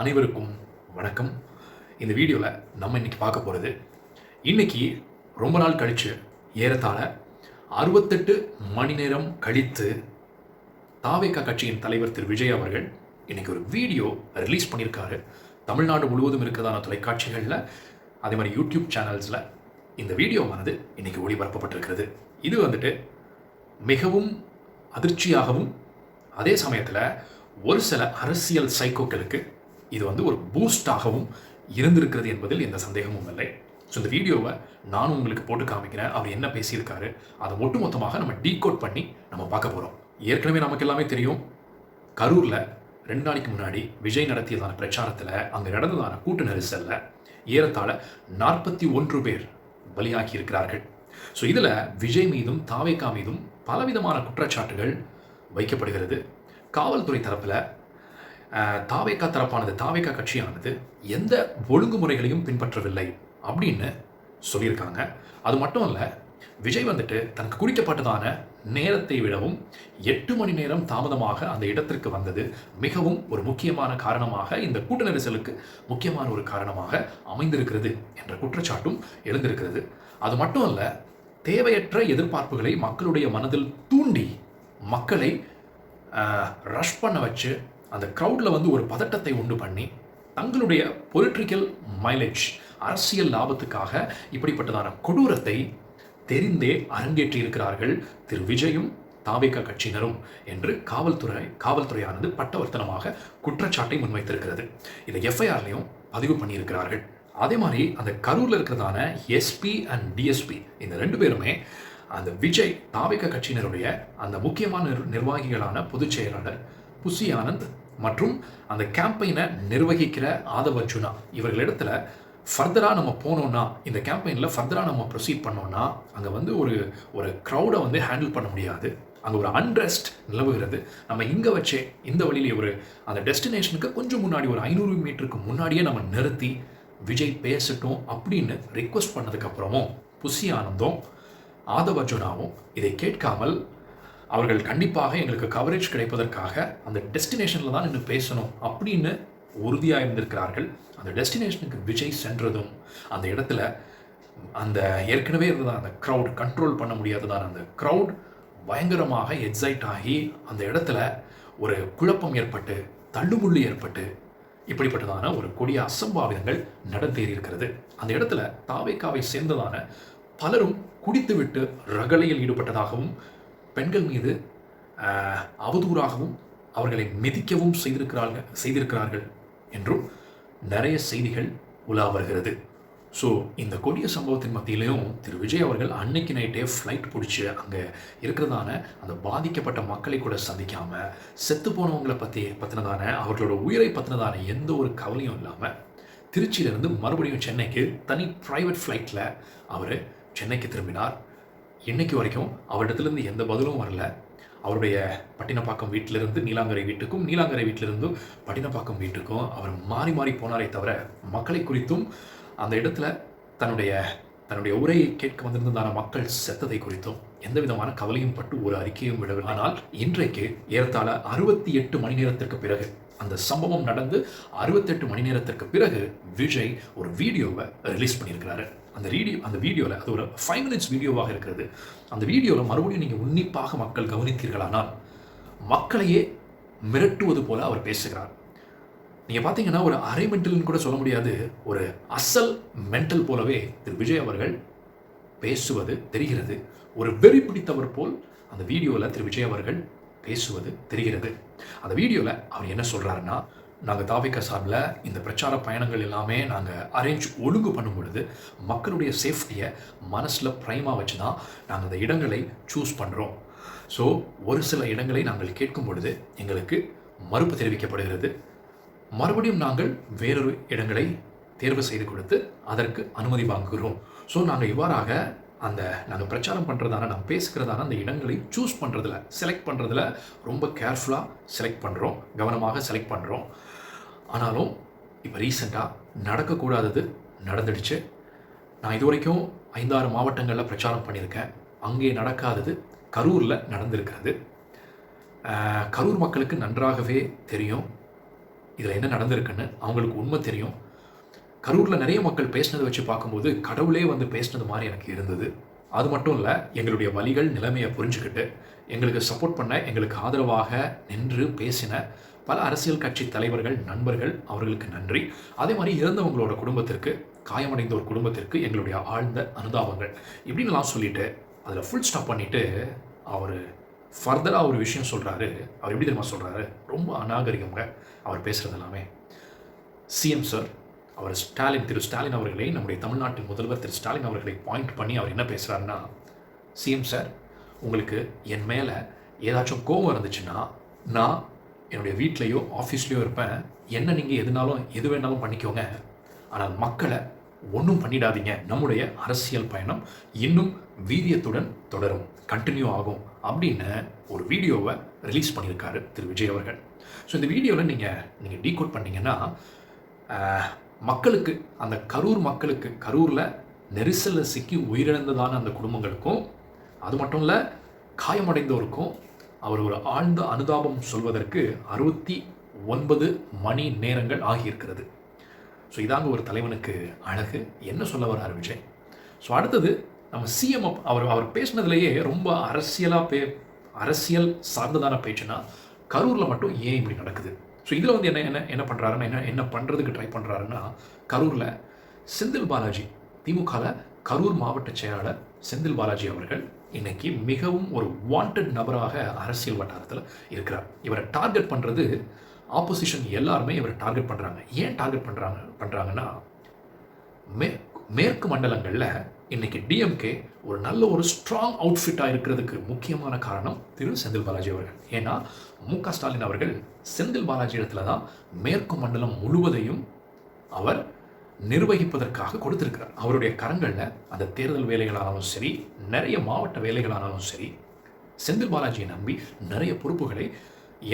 அனைவருக்கும் வணக்கம். இந்த வீடியோவில் நம்ம இன்னைக்கு பார்க்க போகிறது இன்னைக்கு ரொம்ப நாள் கழித்து ஏறத்தாழ அறுபத்தெட்டு மணி நேரம் கழித்து தாவேக்கா கட்சியின் தலைவர் திரு விஜய் அவர்கள் இன்னைக்கு ஒரு வீடியோ ரிலீஸ் பண்ணியிருக்காரு. தமிழ்நாடு முழுவதும் இருக்கிறதான தொலைக்காட்சிகளில் அதே மாதிரி யூடியூப் சேனல்ஸில் இந்த வீடியோவானது இன்னைக்கு ஒளிபரப்பப்பட்டிருக்கிறது. இது வந்துட்டு மிகவும் அதிர்ச்சியாகவும் அதே சமயத்தில் ஒரு சில அரசியல் சைக்கோக்களுக்கு இது வந்து ஒரு பூஸ்டாகவும் இருந்திருக்கிறது என்பதில் எந்த சந்தேகமும் இல்லை. ஸோ இந்த வீடியோவை நானும் உங்களுக்கு போட்டு காமிக்கிறேன். அவர் என்ன பேசியிருக்காரு அதை ஒட்டுமொத்தமாக நம்ம டீகோட் பண்ணி நம்ம பார்க்க போகிறோம் ஏற்கனவே நமக்கு எல்லாமே தெரியும். கரூரில் ரெண்டு நாளைக்கு முன்னாடி விஜய் நடத்தியதான பிரச்சாரத்தில் அங்கே நடந்ததான கூட்டு நெரிசலில் ஏறத்தாழ நாற்பத்தி ஒன்று பேர் பலியாகி இருக்கிறார்கள் ஸோ இதில் விஜய் மீதும் தாவேகா மீதும் பலவிதமான குற்றச்சாட்டுகள் வைக்கப்படுகிறது. காவல்துறை தரப்பில் தாவேக்கா தரப்பானது தாவேகா கட்சியானது எந்த ஒழுங்குமுறைகளையும் பின்பற்றவில்லை அப்படின்னு சொல்லியிருக்காங்க. அது மட்டும் இல்லை விஜய் வந்துட்டு தனக்கு குறிக்கப்பட்டதான நேரத்தை விடவும் எட்டு மணி நேரம் தாமதமாக அந்த இடத்திற்கு வந்தது மிகவும் ஒரு முக்கியமான காரணமாக இந்த கூட்ட நெரிசலுக்கு முக்கியமான ஒரு காரணமாக அமைந்திருக்கிறது என்ற குற்றச்சாட்டும் எழுந்திருக்கிறது. அது மட்டும் அல்ல தேவையற்ற எதிர்பார்ப்புகளை மக்களுடைய மனதில் தூண்டி மக்களை ரஷ் பண்ண வச்சு அந்த க்ரௌடில் வந்து ஒரு பதட்டத்தை உண்டு பண்ணி தங்களுடைய பொலிட்டிக்கல் மைலேஜ் அரசியல் லாபத்துக்காக இப்படிப்பட்டதான கொடூரத்தை தெரிந்தே அரங்கேற்றி இருக்கிறார்கள் திரு விஜயும் தாவேகா கட்சியினரும் என்று காவல்துறை காவல்துறையானது பட்டவர்த்தனமாக குற்றச்சாட்டை முன்வைத்திருக்கிறது. இதை எஃப்ஐஆர்லையும் பதிவு பண்ணியிருக்கிறார்கள். அதே மாதிரி அந்த கரூரில் இருக்கிறதான எஸ்பி அண்ட் டிஎஸ்பி இந்த ரெண்டு பேருமே அந்த விஜய் தாவேக கட்சியினருடைய அந்த முக்கியமான நிர்வாகிகளான பொதுச் செயலாளர் புசி ஆனந்த் மற்றும் அந்த கேம்பெயினை நிர்வகிக்கிற ஆதவ் அர்ஜுனா. இவர்களிடத்துல ஃபர்தராக நம்ம போனோம்னா இந்த கேம்பெயினில் ஃபர்தராக நம்ம ப்ரொசீட் பண்ணோம்னா அங்கே வந்து ஒரு ஒரு க்ரௌடை வந்து ஹேண்டில் பண்ண முடியாது. அங்கே ஒரு அன்ரெஸ்ட் நிலவுகிறது. நம்ம இங்கே வச்சே இந்த வழியிலே ஒரு அந்த டெஸ்டினேஷனுக்கு கொஞ்சம் முன்னாடி ஒரு ஐநூறு மீட்டருக்கு முன்னாடியே நம்ம நிறுத்தி விஜய் பேசட்டும் அப்படின்னு ரிக்வஸ்ட் பண்ணதுக்கப்புறமும் புசி ஆனந்தும் ஆதவ் இதை கேட்காமல் அவர்கள் கண்டிப்பாக எங்களுக்கு கவரேஜ் கிடைப்பதற்காக அந்த டெஸ்டினேஷனில் தான் நின்று பேசணும் அப்படின்னு உறுதியாக இருந்திருக்கிறார்கள். அந்த டெஸ்டினேஷனுக்கு விஜய் சென்றதும் அந்த இடத்துல அந்த ஏற்கனவே இருந்ததான் அந்த க்ரௌட் கண்ட்ரோல் பண்ண முடியாததான அந்த க்ரௌட் பயங்கரமாக எக்ஸைட் ஆகி அந்த இடத்துல ஒரு குழப்பம் ஏற்பட்டு தள்ளுமுள்ளு ஏற்பட்டு இப்படிப்பட்டதான ஒரு கொடிய அசம்பாவிதங்கள் நடந்தேறி இருக்கிறது. அந்த இடத்துல தாவேக்காவை சேர்ந்ததான பலரும் குடித்துவிட்டு ரகளையில் ஈடுபட்டதாகவும் பெண்கள் மீது அவதூறாகவும் அவர்களை மிதிக்கவும் செய்திருக்கிறார்கள் செய்திருக்கிறார்கள் என்றும் நிறைய செய்திகள் உலா வருகிறது. ஸோ இந்த கொடிய சம்பவத்தின் மத்தியிலையும் திரு விஜய் அவர்கள் அன்னைக்கு நைட்டே ஃப்ளைட் பிடிச்சி அங்கே இருக்கிறதான அந்த பாதிக்கப்பட்ட மக்களை கூட சந்திக்காமல் செத்து போனவங்களை பற்றி பற்றினதான அவர்களோட உயிரை பற்றினதான எந்த ஒரு கவலையும் இல்லாமல் திருச்சியிலேருந்து மறுபடியும் சென்னைக்கு தனி ப்ரைவேட் ஃப்ளைட்டில் அவர் சென்னைக்கு திரும்பினார். இன்னைக்கு வரைக்கும் அவரிடத்துலேருந்து எந்த பதிலும் வரல. அவருடைய பட்டினப்பாக்கம் வீட்டிலிருந்து நீலாங்கரை வீட்டுக்கும் நீலாங்கரை வீட்டிலிருந்து பட்டினப்பாக்கம் வீட்டுக்கும் அவர் மாறி மாறி போனாரே தவிர மக்களை குறித்தும் அந்த இடத்துல தன்னுடைய தன்னுடைய உரையை கேட்க வந்திருந்ததான மக்கள் செத்ததை குறித்தும் எந்த விதமான கவலையும் பட்டு ஒரு அறிக்கையும் விடவில்லை. ஆனால் இன்றைக்கு ஏறத்தாழ அறுபத்தி எட்டு மணி நேரத்திற்கு பிறகு அந்த சம்பவம் நடந்து அறுபத்தெட்டு மணி நேரத்திற்கு பிறகு விஜய் ஒரு வீடியோவை ரிலீஸ் பண்ணியிருக்கிறாரு. அந்த ரீடியோ அந்த வீடியோவில் அது ஒரு ஃபைவ் மினிட்ஸ் வீடியோவாக இருக்கிறது. அந்த வீடியோவில் மறுபடியும் நீங்கள் உன்னிப்பாக மக்கள் கவனித்தீர்களானால் மக்களையே மிரட்டுவது போல அவர் பேசுகிறார். நீங்கள் பார்த்தீங்கன்னா ஒரு அரை மென்டல்னு கூட சொல்ல முடியாது. ஒரு அசல் மென்டல் போலவே திரு விஜய் அவர்கள் பேசுவது தெரிகிறது. ஒரு வெறி பிடித்தவர் போல் அந்த வீடியோவில் திரு விஜய் அவர்கள் பேசுவது தெரிகிறது. அந்த வீடியோவில் அவர் என்ன சொல்கிறாருன்னா நாங்கள் தாவிக்க சார்பில் இந்த பிரச்சார பயணங்கள் எல்லாமே நாங்கள் அரேஞ்ச் ஒழுங்கு பண்ணும் பொழுது மக்களுடைய சேஃப்டியை மனசில் ப்ரைமாக வச்சு தான் நாங்கள் அந்த இடங்களை சூஸ் பண்ணுறோம் ஸோ ஒரு சில இடங்களை நாங்கள் கேட்கும் பொழுது எங்களுக்கு மறுப்பு தெரிவிக்கப்படுகிறது. மறுபடியும் நாங்கள் வேறொரு இடங்களை தேர்வு செய்து கொடுத்து அதற்கு அனுமதி வாங்குகிறோம். ஸோ நாங்கள் இவ்வாறாக அந்த நாங்கள் பிரச்சாரம் பண்ணுறதான நாங்கள் பேசுகிறதான அந்த இடங்களை சூஸ் பண்ணுறதுல செலக்ட் பண்ணுறதுல ரொம்ப கேர்ஃபுல்லாக செலக்ட் பண்ணுறோம் கவனமாக செலக்ட் பண்ணுறோம் ஆனாலும் இப்போ ரீசெண்டாக நடக்கக்கூடாதது நடந்துடுச்சு. நான் இது வரைக்கும் ஐந்தாறு மாவட்டங்களில் பிரச்சாரம் பண்ணியிருக்கேன். அங்கே நடக்காதது கரூரில் நடந்திருக்கிறது. கரூர் மக்களுக்கு நன்றாகவே தெரியும். இதில் என்ன நடந்திருக்குன்னு அவங்களுக்கு உண்மை தெரியும். கரூரில் நிறைய மக்கள் பேசினதை வச்சு பார்க்கும்போது கடவுளே வந்து பேசினது மாதிரி எனக்கு இருந்தது. அது மட்டும் இல்லை எங்களுடைய வழிகள் நிலைமையை புரிஞ்சுக்கிட்டு எங்களுக்கு சப்போர்ட் பண்ண எங்களுக்கு ஆதரவாக நின்று பேசின பல அரசியல் கட்சி தலைவர்கள் நண்பர்கள் அவர்களுக்கு நன்றி. அதே மாதிரி இறந்தவங்களோட குடும்பத்திற்கு காயமடைந்த ஒரு குடும்பத்திற்கு எங்களுடைய ஆழ்ந்த அனுதாபங்கள். இப்படின்லாம் சொல்லிட்டு அதில் ஃபுல் ஸ்டாப் பண்ணிவிட்டு அவர் ஃபர்தராக ஒரு விஷயம் சொல்கிறாரு அவர் எப்படி தெரியுமா சொல்கிறாரு ரொம்ப அநாகரிகங்க அவர் பேசுகிறது எல்லாமே. சிஎம் சார் அவர் ஸ்டாலின் திரு ஸ்டாலின் அவர்களை நம்முடைய தமிழ்நாட்டின் முதல்வர் திரு ஸ்டாலின் அவர்களை பாயிண்ட் பண்ணி அவர் என்ன பேசுகிறாருன்னா சிஎம் சார் உங்களுக்கு என் மேலே ஏதாச்சும் கோபம் இருந்துச்சுன்னா நான் என்னுடைய வீட்லேயோ ஆஃபீஸ்லேயோ இருப்பேன். என்ன நீங்கள் எதுனாலும் எது வேணாலும் பண்ணிக்கோங்க. ஆனால் மக்களை ஒன்றும் பண்ணிடாதீங்க. நம்முடைய அரசியல் பயணம் இன்னும் வீரியத்துடன் தொடரும். கண்டினியூ ஆகும் அப்படின்னு ஒரு வீடியோவை ரிலீஸ் பண்ணியிருக்காரு திரு. விஜய் அவர்கள். ஸோ இந்த வீடியோவில் நீங்கள் நீங்கள் டீகோட் பண்ணிங்கன்னா மக்களுக்கு அந்த கரூர் மக்களுக்கு கரூரில் நெரிசலில் சிக்கி உயிரிழந்ததான அந்த குடும்பங்களுக்கும் அது மட்டும் இல்லை காயமடைந்தோருக்கும் அவர் ஒரு ஆழ்ந்த அனுதாபம் சொல்வதற்கு அறுபத்தி ஒன்பது மணி நேரங்கள் ஆகியிருக்கிறது. ஸோ இதாங்க ஒரு தலைவனுக்கு அழகு. என்ன சொல்ல வர்றார் விஜய்? ஸோ அடுத்தது நம்ம சிஎம் அவர் அவர் பேசினதுலேயே ரொம்ப அரசியலாக பே அரசியல் சார்ந்ததான பேச்சுன்னா கரூரில் மட்டும் ஏன் இப்படி நடக்குது? ஸோ இதில் வந்து என்ன என்ன என்ன பண்ணுறாருன்னா என்ன என்ன பண்ணுறதுக்கு ட்ரை பண்ணுறாருன்னா கரூரில் செந்தில் பாலாஜி திமுகவில் கரூர் மாவட்ட செயலாளர் செந்தில் பாலாஜி அவர்கள் இன்னைக்கு மிகவும் ஒரு வாண்டட் நபராக அரசியல் வட்டாரத்தில் இருக்கிறார். இவரை டார்கெட் பண்ணுறது ஆப்போசிஷன் எல்லாருமே இவரை டார்கெட் பண்ணுறாங்க ஏன் டார்கெட் பண்ணுறாங்க பண்ணுறாங்கன்னா மே மேற்கு மண்டலங்களில் இன்னைக்கு டிஎம்கே ஒரு நல்ல ஒரு ஸ்ட்ராங் அவுட்ஃபிட்டாக இருக்கிறதுக்கு முக்கியமான காரணம் திரு செந்தில் பாலாஜி அவர்கள். ஏன்னா மு க ஸ்டாலின் அவர்கள் செந்தில் பாலாஜி இடத்துல தான் மேற்கு மண்டலம் முழுவதையும் அவர் நிர்வகிப்பதற்காக கொடுத்திருக்கிறார். அவருடைய கரங்களில் அந்த தேர்தல் வேலைகளானாலும் சரி நிறைய மாவட்ட வேலைகளானாலும் சரி செந்தில் பாலாஜியை நம்பி நிறைய பொறுப்புகளை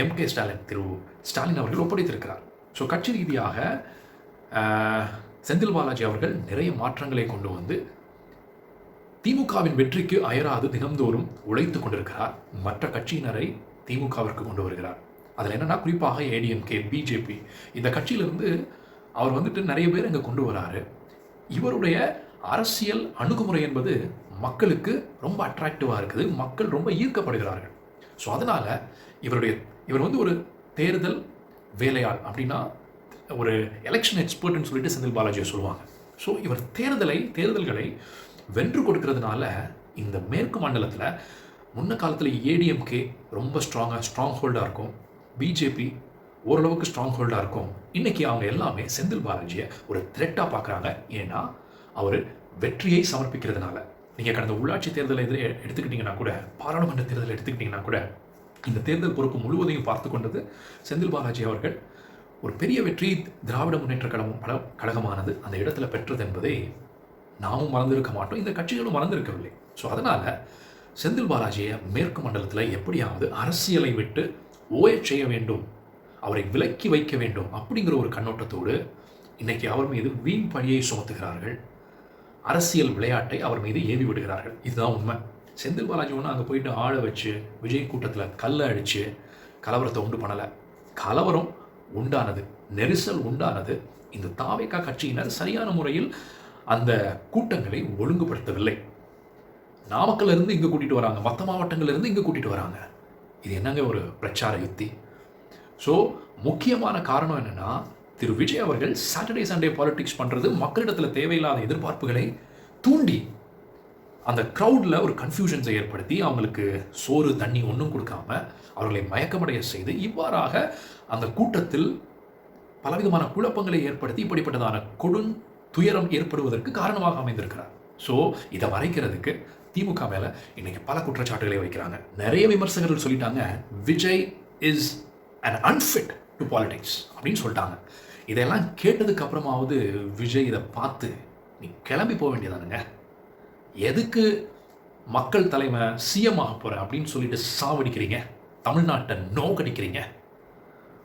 எம் கே ஸ்டாலின் திரு ஸ்டாலின் அவர்கள் ஒப்படைத்திருக்கிறார். ஸோ கட்சி ரீதியாக செந்தில் பாலாஜி அவர்கள் நிறைய மாற்றங்களை கொண்டு வந்து திமுகவின் வெற்றிக்கு அயராது தினம்தோறும் உழைத்து கொண்டிருக்கிறார். மற்ற கட்சியினரை திமுகவிற்கு கொண்டு வருகிறார். அதில் என்னென்னா குறிப்பாக ஏடிஎம்கே பிஜேபி இந்த கட்சியிலிருந்து அவர் வந்துட்டு நிறைய பேர் இங்கே கொண்டு வராரு. இவருடைய அரசியல் அணுகுமுறை என்பது மக்களுக்கு ரொம்ப அட்ராக்டிவாக இருக்குது. மக்கள் ரொம்ப ஈர்க்கப்படுகிறார்கள். ஸோ அதனால் இவருடைய இவர் வந்து ஒரு தேர்தல் வேலையாள் அப்படின்னா ஒரு எலெக்ஷன் எக்ஸ்பர்ட்னு சொல்லிட்டு செந்தில் பாலாஜியை சொல்லுவாங்க. ஸோ இவர் தேர்தலை தேர்தல்களை வென்று கொடுக்கறதுனால இந்த மேற்கு மண்டலத்தில் முன்ன காலத்தில் ஏடிஎம்கே ரொம்ப ஸ்ட்ராங்காக ஸ்ட்ராங் ஹோல்டாக இருக்கும் பிஜேபி ஓரளவுக்கு ஸ்ட்ராங் ஹோல்டாக இருக்கும். இன்னைக்கு அவங்க எல்லாமே செந்தில் பாலாஜியை ஒரு த்ரெட்டாக பார்க்குறாங்க. ஏன்னா அவர் வெற்றியை சமர்ப்பிக்கிறதுனால. நீங்கள் கடந்த உள்ளாட்சி தேர்தலை எதிரே எடுத்துக்கிட்டிங்கன்னா கூட பாராளுமன்ற தேர்தலை எடுத்துக்கிட்டிங்கன்னா கூட இந்த தேர்தல் பொறுப்பு முழுவதையும் பார்த்து கொண்டது செந்தில் பாலாஜி அவர்கள். ஒரு பெரிய வெற்றி திராவிட முன்னேற்ற கழகம் கழகமானது அந்த இடத்துல பெற்றது என்பதை நாமும் மறந்திருக்க மாட்டோம். இந்த கட்சிகளும் மறந்திருக்கவில்லை. ஸோ அதனால் செந்தில் பாலாஜியை மேற்கு மண்டலத்தில் எப்படியாவது அரசியலை விட்டு ஓயச் செய்ய வேண்டும். அவரை விலக்கி வைக்க வேண்டும் அப்படிங்கிற ஒரு கண்ணோட்டத்தோடு இன்னைக்கு அவர் மீது வீண் பழியை சுமத்துகிறார்கள். அரசியல் விளையாட்டை அவர் மீது ஏவி விடுகிறார்கள். இதுதான் உண்மை. செந்தில் பாலாஜி ஒன்று அங்கே போயிட்டு ஆள வச்சு விஜய் கூட்டத்தில் கல்லை அடித்து கலவரத்தை உண்டு பண்ணலை. கலவரம் உண்டானது நெரிசல் உண்டானது இந்த தாவேக்கா கட்சியினர் சரியான முறையில் அந்த கூட்டங்களை ஒழுங்குபடுத்தவில்லை. நாமக்கல்லேருந்து இங்கே கூட்டிகிட்டு வராங்க மற்ற மாவட்டங்கள்லேருந்து இங்கே கூட்டிகிட்டு வராங்க. இது என்னங்க ஒரு பிரச்சார யுக்தி ஸோ முக்கியமான காரணம் என்னன்னா திரு விஜய் அவர்கள் சாட்டர்டே சண்டே பாலிடிக்ஸ் பண்ணுறது மக்களிடத்தில் தேவையில்லாத எதிர்பார்ப்புகளை தூண்டி அந்த க்ரௌடில் ஒரு கன்ஃபியூஷன்ஸை ஏற்படுத்தி அவங்களுக்கு சோறு தண்ணி ஒன்றும் கொடுக்காம அவர்களை மயக்கமடைய செய்து இவ்வாறாக அந்த கூட்டத்தில் பலவிதமான குழப்பங்களை ஏற்படுத்தி இப்படிப்பட்டதான கொடும் துயரம் ஏற்படுவதற்கு காரணமாக அமைந்திருக்கிறார். ஸோ இதை வரைக்கிறதுக்கு திமுக மேலே இன்றைக்கி பல குற்றச்சாட்டுகளை வைக்கிறாங்க. நிறைய விமர்சகர்கள் சொல்லிட்டாங்க Vijay is and unfit to politics அப்படின்னு சொல்லிட்டாங்க. இதெல்லாம் கேட்டதுக்கு அப்புறமாவது விஜய் இதை பார்த்து நீ கிளம்பி போக வேண்டியதானுங்க? எதுக்கு மக்கள் தலைமை சிஎம் ஆக போகிறேன் அப்படின்னு சொல்லிட்டு சாவடிக்கிறீங்க. தமிழ்நாட்டை நோக்கடிக்கிறீங்க.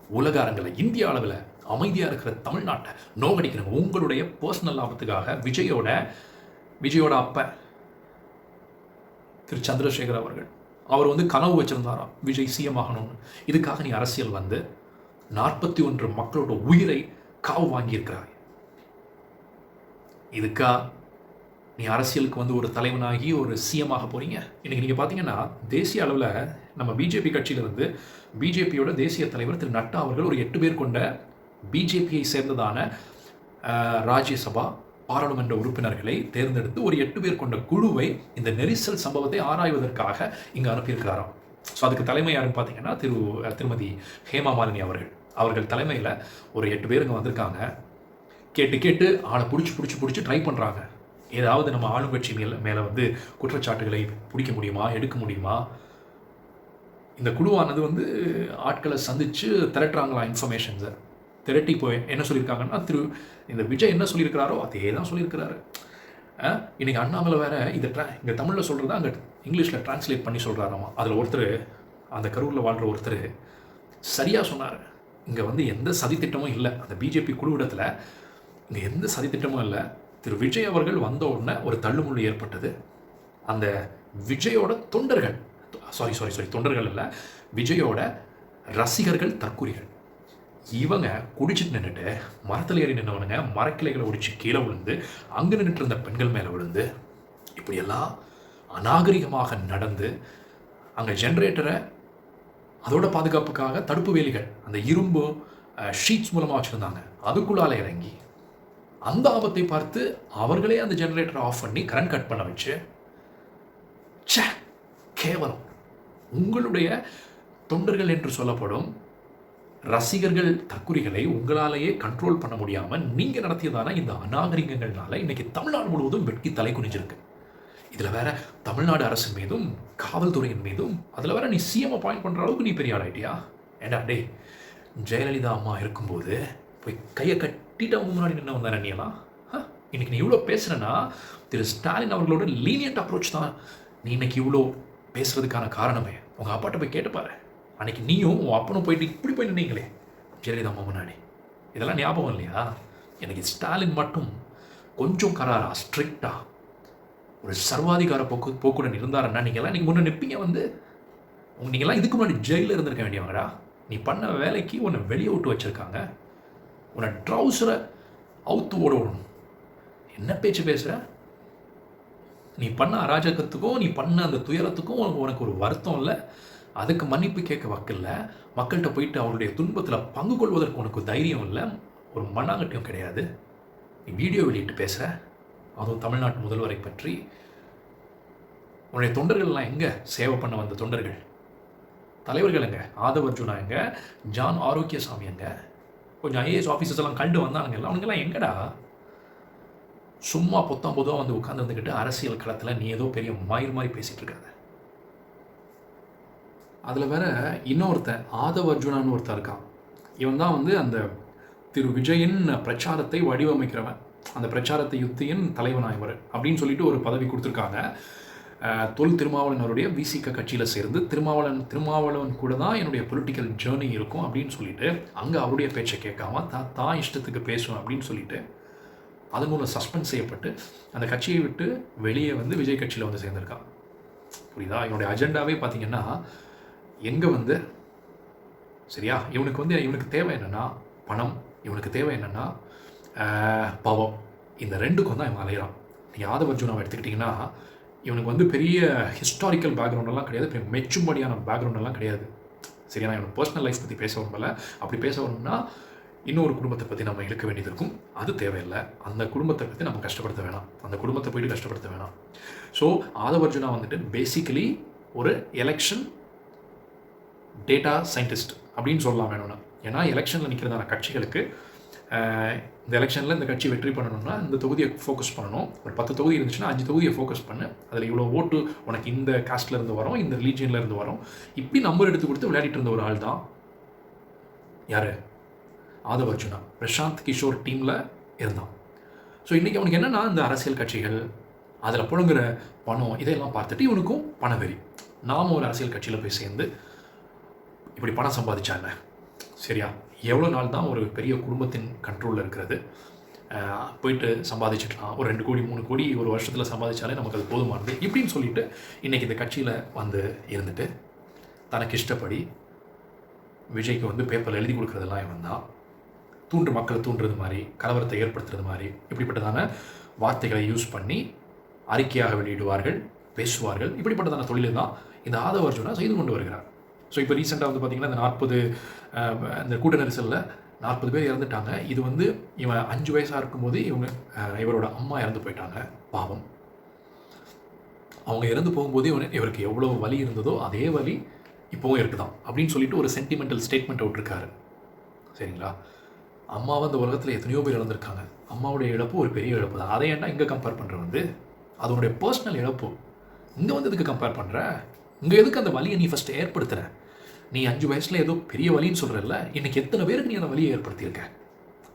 உலக அரங்கில் இந்திய அளவில் அமைதியாக இருக்கிற தமிழ்நாட்டை நோக்கடிக்கிறவங்க உங்களுடைய பர்சனல் லாபத்துக்காக விஜயோட விஜயோட அப்ப திரு. சந்திரசேகர் அவர்கள் அவர் வந்து கனவு வச்சிருந்தாராம் விஜய் சிஎம் ஆகணும்னு. இதுக்காக நீ அரசியல் வந்து நாற்பத்தி ஒன்று மக்களோட உயிரை காவு வாங்கியிருக்கிறாய். இதுக்கா நீ அரசியலுக்கு வந்து ஒரு தலைவனாகி ஒரு சிஎம் ஆக போறீங்க? இன்னைக்கு நீங்கள் பார்த்தீங்கன்னா தேசிய அளவில் நம்ம பிஜேபி கட்சியிலிருந்து பிஜேபியோட தேசிய தலைவர் திரு நட்டா அவர்கள் ஒரு எட்டு பேர் கொண்ட பிஜேபியை சேர்ந்ததான ராஜ்யசபா பாராளுமன்ற உறுப்பினர்களை தேர்ந்தெடுத்து ஒரு எட்டு பேர் கொண்ட குழுவை இந்த நெரிசல் சம்பவத்தை ஆராய்வதற்காக இங்கு அனுப்பியிருக்கிறாராம். ஸோ அதுக்கு தலைமை யாருன்னு பார்த்தீங்கன்னா திரு திருமதி ஹேமா மாலினி அவர்கள். அவர்கள் தலைமையில் ஒரு எட்டு பேர் இங்கே வந்திருக்காங்க. கேட்டு கேட்டு ஆளை பிடிச்சி பிடிச்சி பிடிச்சி ட்ரை பண்ணுறாங்க ஏதாவது நம்ம ஆளுங்கட்சி மேலே மேலே வந்து குற்றச்சாட்டுகளை பிடிக்க முடியுமா எடுக்க முடியுமா? இந்த குழுவானது வந்து ஆட்களை சந்தித்து திரட்டுறாங்களா இன்ஃபர்மேஷன்ஸை திரட்டி போய் என்ன சொல்லியிருக்காங்கன்னா திரு இந்த விஜய் என்ன சொல்லியிருக்கிறாரோ அதே தான் சொல்லியிருக்கிறாரு. இன்றைக்கி இன்னைக்கு அண்ணாமலை வேற இதை ட்ரா இங்கே தமிழில் சொல்கிறத அங்கே இங்கிலீஷில் ட்ரான்ஸ்லேட் பண்ணி சொல்கிறாராமா அதில் ஒருத்தர் அந்த கரூரில் வாழ்கிற ஒருத்தர் சரியாக சொன்னார். இங்கே வந்து எந்த சதித்திட்டமும் இல்லை. அந்த பிஜேபி குழுவிடத்தில் இங்கே எந்த சதித்திட்டமும் இல்லை. திரு விஜய் அவர்கள் வந்த உடனே ஒரு தள்ளுமுள்ளு ஏற்பட்டது. அந்த விஜயோட தொண்டர்கள் சாரி சாரி சாரி தொண்டர்கள் இல்லை விஜயோட ரசிகர்கள் தற்குறிகள். இவங்க குடிச்சிட்டு நின்றுட்டு மரத்தில் ஏறி நின்றவனுங்க மரக்கிளைகளை ஒடிச்சு கீழே விழுந்து அங்கே நின்றுட்டு இருந்த பெண்கள் மேலே விழுந்து இப்படியெல்லாம் அநாகரிகமாக நடந்து அங்கே ஜென்ரேட்டரை அதோட பாதுகாப்புக்காக தடுப்பு வேலிகள் அந்த இரும்பு ஷீட்ஸ் மூலமாக வச்சுருந்தாங்க. அதுக்குள்ளால் இறங்கி அந்த ஆபத்தை பார்த்து அவர்களே அந்த ஜென்ரேட்டரை ஆஃப் பண்ணி கரண்ட் கட் பண்ண வச்சு ச்சே கேவலம். உங்களுடைய தொண்டர்கள் என்று சொல்லப்படும் ரசிகர்கள் தற்கொலைகளை உங்களாலேயே கண்ட்ரோல் பண்ண முடியாமல் நீங்கள் நடத்தியதான இந்த அநாகரிகங்கள்னால இன்னைக்கு தமிழ்நாடு முழுவதும் வெட்கி தலை குனிஞ்சிருக்கு. இதில் வேற தமிழ்நாடு அரசு மீதும் காவல்துறையின் மீதும் அதில் வேற நீ சிஎம் பாயிண்ட் பண்ணுற அளவுக்கு நீ பெரிய ஆள் ஏண்டா டே ஜெயலலிதா அம்மா இருக்கும்போது போய் கையை கட்டிட்டு அவங்க முன்னாடி நின்று வந்தானே நீ எல்லாம்? ஆ? இன்னைக்கு நீ இவ்வளோ பேசுறேன்னா திரு ஸ்டாலின் அவர்களோட லீனியன்ட் அப்ரோச் தான். நீ இன்னைக்கு இவ்வளோ பேசுறதுக்கான காரணமே. உங்கள் அப்பாட்ட போய் கேட்டுப்பாரு அன்னைக்கு நீயும் உன் அப்பனும் போயிட்டு இப்படி போய் நின்னீங்களே. ஜெயலலிதா அம்மா முன்னாடி. இதெல்லாம் ஞாபகம் இல்லையா? எனக்கு ஸ்டாலின் மட்டும் கொஞ்சம் கராரா ஸ்ட்ரிக்டா. ஒரு சர்வாதிகார போக்கு போக்குடன் இருந்தாருன்னா நீங்கள்லாம் நீங்கள் முன்னே நிற்பீங்க வந்து. உங்க நீங்கள்லாம் இதுக்கு முன்னாடி ஜெயிலில் இருந்திருக்க வேண்டியவங்கடா. நீ பண்ண வேலைக்கு உன்னை வெளியே விட்டு வச்சுருக்காங்க. உன்னை ட்ரௌசரை அவுத்து ஓட விடணும் என்ன பேச்சு பேசுகிற நீ பண்ண அராஜகத்துக்கும் நீ பண்ண அந்த துயரத்துக்கும் உனக்கு உனக்கு ஒரு வருத்தம் இல்லை. அதுக்கு மன்னிப்பு கேட்க வக்கில்ல. மக்கள்கிட்ட போயிட்டு அவருடைய துன்பத்தில் பங்கு கொள்வதற்கு உனக்கு தைரியம் இல்லை. ஒரு மண்ணாங்கட்டியும் கிடையாது. நீ வீடியோ வெளியிட்டு பேசுகிற அதுவும் தமிழ்நாட்டு முதல்வரை பற்றி. உன்னுடைய தொண்டர்கள்லாம் எங்கே சேவை பண்ண வந்த தொண்டர்கள்? தலைவர்கள் எங்க? ஆதவ அர்ஜுனா எங்க? ஜான் ஆரோக்கியசாமி எங்க? கொஞ்சம் ஐஏஎஸ் ஆஃபீஸர்ஸ் எல்லாம் கண்டு வந்தானுங்கல்ல அவனுங்கெல்லாம் எங்கடா? சும்மா பொத்தாம் பொதுவாக வந்து உட்காந்துருந்துக்கிட்டு அரசியல் களத்தில் நீ ஏதோ பெரிய மயில் மாதிரி பேசிட்டு இருக்காது. அதில் வேற இன்னொருத்தன் ஆதவ அர்ஜுனான்னு ஒருத்தன் இருக்கான். இவன் தான் வந்து அந்த திரு விஜயின் பிரச்சாரத்தை வடிவமைக்கிறவன். அந்த பிரச்சாரத்தை யுத்தியின் தலைவனாக இவர் அப்படின்னு சொல்லிட்டு ஒரு பதவி கொடுத்துருக்காங்க. தொல் திருமாவளவன் விசிக கட்சியில் சேர்ந்து திருமாவளவன் திருமாவளவன் கூட தான் என்னுடைய பொலிட்டிக்கல் ஜேர்னி இருக்கும் அப்படின்னு சொல்லிட்டு அங்கே அவருடைய பேச்சை கேட்காம தான் தான் இஷ்டத்துக்கு பேசுவேன் அப்படின்னு சொல்லிட்டு அது மூலம் சஸ்பெண்ட் செய்யப்பட்டு அந்த கட்சியை விட்டு வெளியே வந்து விஜய் கட்சியில் வந்து சேர்ந்திருக்கான். புரியுதா? என்னுடைய அஜெண்டாவே பார்த்தீங்கன்னா எங்கே வந்து சரியா? இவனுக்கு வந்து இவனுக்கு தேவை என்னென்னா பணம். இவனுக்கு தேவை என்னென்னா பவம். இந்த ரெண்டுக்கும் தான் இவன் அலையிறான். நீங்கள் யாதவ் எடுத்துக்கிட்டிங்கன்னா இவனுக்கு வந்து பெரிய ஹிஸ்டாரிக்கல் பேக்ரவுண்டெல்லாம் கிடையாது. பெரிய மெச்சும்படியான பேக்ரவுண்டெல்லாம் கிடையாது. சரியா? நான் இவனுக்கு பர்சனல் லைஃப் பற்றி பேச வரல அப்படி பேச வரணும்னா இன்னொரு குடும்பத்தை பற்றி நம்ம இழுக்க வேண்டியது இருக்கும். அது தேவையில்லை. அந்த குடும்பத்தை பற்றி நம்ம கஷ்டப்படுத்த வேணாம். அந்த குடும்பத்தை போயிட்டு கஷ்டப்படுத்த வேணாம். ஸோ ஆதவர்ஜுனா வந்துட்டு பேசிக்கலி ஒரு எலெக்ஷன் டேட்டா சயின்டிஸ்ட் அப்படின்னு சொல்லலாம் வேணும்னா. ஏன்னா எலெக்ஷனில் நிற்கிறதான கட்சிகளுக்கு இந்த எலெக்ஷனில் இந்த கட்சி வெற்றி பண்ணணும்னா இந்த தொகுதியை ஃபோக்கஸ் பண்ணணும். ஒரு பத்து தொகுதி இருந்துச்சுன்னா அஞ்சு தொகுதியை ஃபோக்கஸ் பண்ணு. அதில் இவ்வளோ ஓட்டு உனக்கு இந்த காஸ்ட்ல இருந்து வரும் இந்த ரிலீஜியன்ல இருந்து வரும். இப்படி நம்பர் எடுத்து கொடுத்து விளையாடிட்டு இருந்த ஒரு ஆள் தான் யார்? ஆதவ் அர்ஜுனா பிரசாந்த் கிஷோர் டீமில் இருந்தான். ஸோ இன்றைக்கி அவனுக்கு என்னென்னா இந்த அரசியல் கட்சிகள் அதில் புழங்குற பணம் இதையெல்லாம் பார்த்துட்டு இவனுக்கும் பணவெறி. நாம ஒரு அரசியல் கட்சியில் போய் சேர்ந்து இப்படி பணம் சம்பாதிச்சாங்க. சரியா? எவ்வளோ நாள் தான் ஒரு பெரிய குடும்பத்தின் கண்ட்ரோலில் இருக்கிறது. போயிட்டு சம்பாதிச்சிடலாம். ஒரு ரெண்டு கோடி மூணு கோடி ஒரு வருஷத்தில் சம்பாதிச்சாலே நமக்கு அது போதுமானது இப்படின்னு சொல்லிட்டு இன்றைக்கி இந்த கட்சியில் வந்து இருந்துட்டு தனக்கு இஷ்டப்படி விஜய்க்கு வந்து பேப்பரில் எழுதி கொடுக்குறதெல்லாம் இவன் தான். தூண்டு மக்களை தூண்டுறது மாதிரி கலவரத்தை ஏற்படுத்துறது மாதிரி இப்படிப்பட்டதான வார்த்தைகளை யூஸ் பண்ணி அறிக்கையாக வெளியிடுவார்கள் பேசுவார்கள். இப்படிப்பட்டதான தொழில் தான் இந்த ஆதவ அர்ஜுனா செய்து கொண்டு வருகிறார். ஸோ இப்போ ரீசெண்டாக வந்து பார்த்திங்கன்னா இந்த நாற்பது இந்த கூட்ட நெரிசலில் நாற்பது பேர் இறந்துட்டாங்க. இது வந்து இவன் அஞ்சு வயசாக இருக்கும்போது இவங்க இவரோட அம்மா இறந்து போயிட்டாங்க. பாவம். அவங்க இறந்து போகும்போது இவன் இவருக்கு எவ்வளோ வலி இருந்ததோ அதே வலி இப்போவும் இருக்குதான். அப்படின்னு சொல்லிட்டு ஒரு சென்டிமெண்டல் ஸ்டேட்மெண்ட் விட்டுருக்காரு சரிங்களா? அம்மாவை அந்த உலகத்தில் எத்தனையோ பேர் இழந்திருக்காங்க அம்மாவுடைய இழப்பு ஒரு பெரிய இழப்பு தான். அதை என்ன இங்கே கம்பேர் பண்ணுற வந்து? அதனுடைய பர்சனல் இழப்பு. இங்கே வந்து இதுக்கு கம்பேர் பண்ணுற இங்கே எதுக்கு அந்த வலியை நீ ஃபஸ்ட்டு ஏற்படுத்துகிற நீ அஞ்சு வயசில் ஏதோ பெரிய வலின்னு சொல்கிறல்ல இன்னைக்கு எத்தனை பேருக்கு நீ அந்த வலியை ஏற்படுத்தியிருக்க?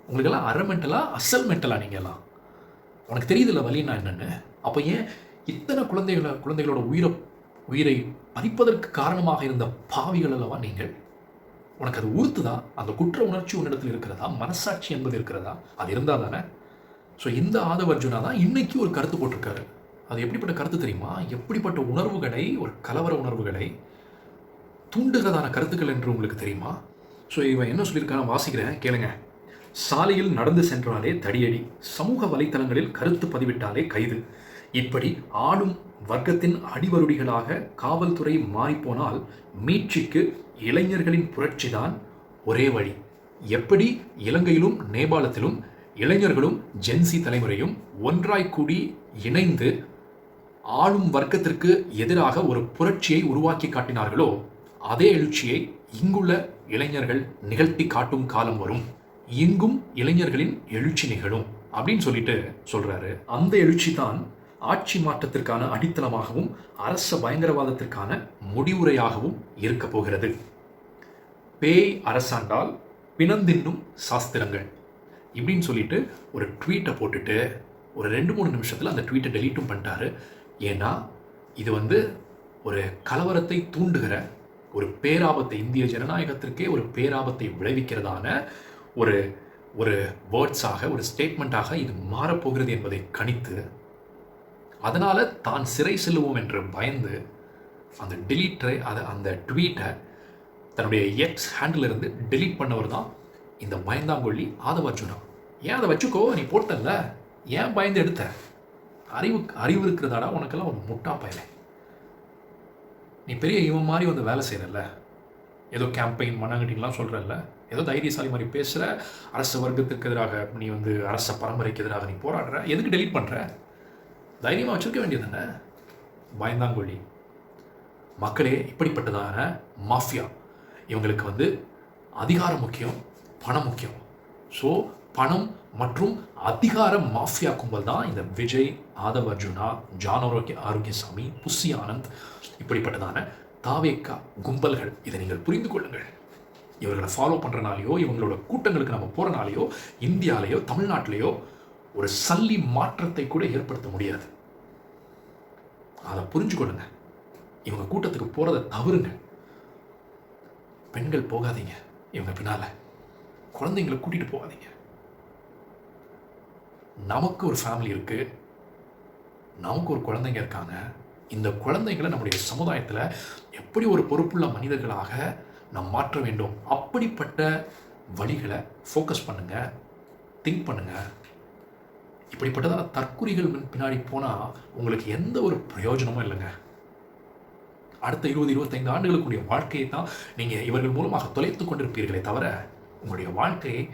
உங்களுக்கெல்லாம் அரை மென்டலா அசல் மென்டலா நீங்கள்லாம் உனக்கு தெரியுதுல்ல வலின்னா என்னென்னு? அப்போ ஏன் இத்தனை குழந்தைகளை குழந்தைகளோட உயிரை உயிரை பறிப்பதற்கு காரணமாக இருந்த பாவிகள் அல்லவா நீங்கள்? உனக்கு அது உறுத்துதா? அந்த குற்ற உணர்ச்சி உன்னிடத்தில் இருக்கிறதா? மனசாட்சி என்பது இருக்கிறதா? அது இருந்தால் தானே? ஸோ இந்த ஆதவர்ஜுனா தான் இன்னைக்கு ஒரு கருத்து போட்டிருக்காரு. அது எப்படிப்பட்ட கருத்து தெரியுமா? எப்படிப்பட்ட உணர்வுகளை ஒரு கலவர உணர்வுகளை தூண்டுகிறதான கருத்துக்கள் என்று உங்களுக்கு தெரியுமா? ஸோ இவன் என்ன சொல்லியிருக்கான் வாசிக்கிறேன் கேளுங்க. சாலையில் நடந்து சென்றாலே தடியடி சமூக வலைத்தளங்களில் கருத்து பதிவிட்டாலே கைது. இப்படி ஆளும் வர்க்கத்தின் அடிவருடிகளாக காவல்துறை மாறிப்போனால் மீட்சிக்கு இளைஞர்களின் புரட்சிதான் ஒரே வழி. எப்படி இலங்கையிலும் நேபாளத்திலும் இளைஞர்களும் ஜென்சி தலைமுறையும் ஒன்றாய் கூடி இணைந்து ஆளும் வர்க்கத்திற்கு எதிராக ஒரு புரட்சியை உருவாக்கி காட்டினார்களோ அதே எழுச்சியை இங்குள்ள இளைஞர்கள் நிகழ்த்தி காட்டும் காலம் வரும். இங்கும் இளைஞர்களின் எழுச்சி நிகழும் அப்படின்னு சொல்லிட்டு சொல்றாரு. அந்த எழுச்சி தான் ஆட்சி மாற்றத்திற்கான அடித்தளமாகவும் அரச பயங்கரவாதத்திற்கான முடிவுரையாகவும் இருக்க போகிறது. பேய் அரசாண்டால் பிணந்தின்னும் சாஸ்திரங்கள் இப்படின்னு சொல்லிட்டு ஒரு ட்வீட்டை போட்டுட்டு ஒரு ரெண்டு மூணு நிமிஷத்தில் அந்த ட்வீட்டை டெலீட்டும் பண்ணிட்டாரு. ஏன்னா இது வந்து ஒரு கலவரத்தை தூண்டுகிற ஒரு பேராபத்தை இந்திய ஜனநாயகத்திற்கே ஒரு பேராபத்தை விளைவிக்கிறதான ஒரு ஒரு வேர்ட்ஸாக ஒரு ஸ்டேட்மெண்ட்டாக இது மாறப்போகிறது என்பதை கணித்து அதனால் தான் சிறை செல்லுவோம் என்று பயந்து அந்த டெலீட்டரை அதை அந்த ட்வீட்டை தன்னுடைய எக்ஸ் ஹேண்டிலிருந்து டெலீட் பண்ணவர் தான் இந்த பயந்தாங்கொல்லி ஆதவ அர்ஜுனா ஏன் அதை வச்சுக்கோ? நீ போட்டல ஏன் பயந்து எடுத்த? அறிவு அறிவு இருக்கிறதாடா உனக்கெல்லாம் ஒரு முட்டா பயலை. நீ பெரிய இவன் மாதிரி வந்து வேலை செய்கிறல்ல ஏதோ கேம்பெயின் மண்ணாங்கட்டின்லாம் சொல்கிறல்ல ஏதோ தைரியசாலி மாதிரி பேசுகிற அரச வர்க்கத்துக்கு எதிராக நீ வந்து அரச பரம்பரைக்கு எதிராக நீ போராடுற. எதுக்கு டெலீட் பண்ணுற தைரியமாக வச்சுருக்க வேண்டியது தானே பயந்தாங்கொல்லி மக்களே இப்படிப்பட்டதான மாஃபியா இவங்களுக்கு வந்து அதிகாரம் முக்கியம் பணம் முக்கியம். ஸோ பணம் மற்றும் அதிகார மாஃபியா கும்பல் தான் இந்த விஜய் ஆதவ் அர்ஜுனா ஜான் ஆரோக்கிய ஆரோக்கியசாமி புஸ்ஸி ஆனந்த் இப்படிப்பட்டதான தாவேக்கா கும்பல்கள். இதை நீங்கள் புரிந்து கொள்ளுங்கள். இவர்களை ஃபாலோ பண்ணுறனாலையோ இவங்களோட கூட்டங்களுக்கு நம்ம போகிறனாலையோ இந்தியாலேயோ தமிழ்நாட்டிலேயோ ஒரு சல்லி மாற்றத்தை கூட ஏற்படுத்த முடியாது. அதை புரிஞ்சுக்கொள்ளுங்க இவங்க கூட்டத்துக்கு போகிறத தவறுங்க. பெண்கள் போகாதீங்க. இவங்க பின்னால் குழந்தைங்களை கூட்டிகிட்டு போகாதீங்க. நமக்கு ஒரு ஃபேமிலி இருக்குது நமக்கு ஒரு குழந்தைங்க இருக்காங்க. இந்த குழந்தைங்களை நம்முடைய சமுதாயத்தில் எப்படி ஒரு பொறுப்புள்ள மனிதர்களாக நாம் மாற்ற வேண்டும்? அப்படிப்பட்ட வழிகளை ஃபோக்கஸ் பண்ணுங்கள் திங்க் பண்ணுங்கள் இப்படிப்பட்டதான தற்குறிகள் பின்னாடி போனால் உங்களுக்கு எந்த ஒரு பிரயோஜனமும் இல்லைங்க. அடுத்த இருபது இருபத்தைந்து ஆண்டுகளுக்குரிய வாழ்க்கையை தான் நீங்கள் இவர்கள் மூலமாக தொலைத்து கொண்டிருப்பீர்களே தவிர உங்களுடைய வாழ்க்கையை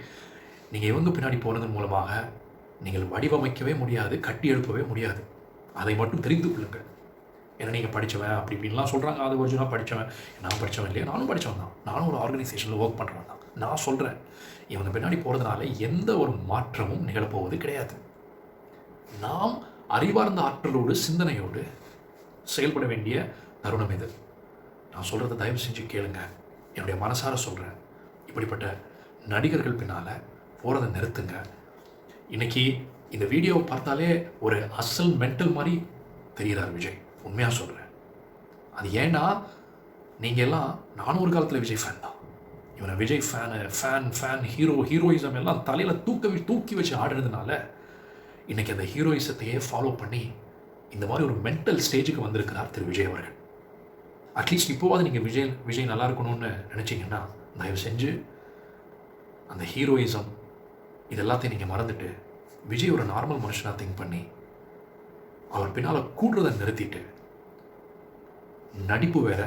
நீங்கள் இவங்க பின்னாடி போனதன் மூலமாக நீங்கள் வடிவமைக்கவே முடியாது கட்டி எழுப்பவே முடியாது. அதை மட்டும் தெரிந்து கொள்ளுங்கள். ஏன்னா நீங்கள் படித்தவன் அப்படி இப்படின்லாம் சொல்கிறாங்க அது ஒரிஜினலாக படித்தவன் நான் படித்தவன் இல்லையா? நானும் படித்தவன் தான். நானும் ஒரு ஆர்கனைசேஷனில் ஒர்க் பண்ணுறவன் தான். நான் சொல்கிறேன் இவங்க பின்னாடி போகிறதுனால எந்த ஒரு மாற்றமும் நிகழப்போவது கிடையாது. நாம் அறிவார்ந்த ஆற்றலோடு சிந்தனையோடு செயல்பட வேண்டிய தருணம் இது. நான் சொல்கிறத தயவு செஞ்சு கேளுங்க. என்னுடைய மனசார சொல்கிறேன் இப்படிப்பட்ட நடிகர்கள் பின்னால் போகிறத நிறுத்துங்க. இன்னைக்கு இந்த வீடியோவை பார்த்தாலே ஒரு அசல் மென்டல் மாதிரி தெரிகிறார் விஜய். உண்மையாக சொல்கிறேன் அது ஏன்னா நீங்கள் எல்லாம் நானும் ஒரு காலத்தில் விஜய் ஃபேன் தான். இவனை Vijay fan fan fan hero heroism எல்லாம் தலையில் தூக்க தூக்கி வச்சு ஆடுறதுனால இன்றைக்கி அந்த ஹீரோயிசத்தையே ஃபாலோ பண்ணி இந்த மாதிரி ஒரு மென்டல் ஸ்டேஜுக்கு வந்திருக்கிறார் திரு விஜய் அவர்கள். அட்லீஸ்ட் இப்போவாது நீங்கள் விஜய் விஜய் நல்லா இருக்கணும்னு நினச்சிங்கன்னா தயவு செஞ்சு அந்த ஹீரோயிசம் இதெல்லாத்தையும் நீங்கள் மறந்துட்டு விஜய் ஒரு நார்மல் மனுஷனாக திங்க் பண்ணி அவர் பின்னால் கூடுறதை நிறுத்திட்டு நடிப்பு வேற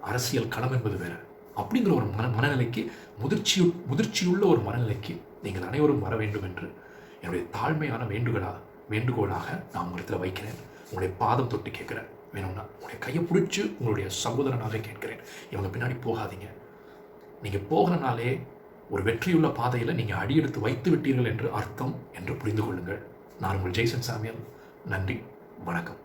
அரசியல் களம் என்பது வேற அப்படிங்கிற ஒரு மன மனநிலைக்கு முதிர்ச்சி முதிர்ச்சியுள்ள ஒரு மனநிலைக்கு நீங்கள் அனைவரும் வர வேண்டும் என்று என்னுடைய தாழ்மையான வேண்டுகோளாக வேண்டுகோளாக நான் உங்களிடத்தில் வைக்கிறேன். உங்களுடைய பாதம் தொட்டு கேட்குறேன். வேணும்னா உங்களுடைய கையை பிடிச்சி உங்களுடைய சகோதரனாக கேட்கிறேன். இவங்க பின்னாடி போகாதீங்க. நீங்கள் போகிறனாலே ஒரு வெற்றியுள்ள பாதையில் நீங்கள் அடியெடுத்து வைத்து விட்டீர்கள் என்று அர்த்தம் என்று புரிந்து கொள்ளுங்கள். நான் உங்கள் ஜெய்சன் சாமியல் நன்றி வணக்கம்.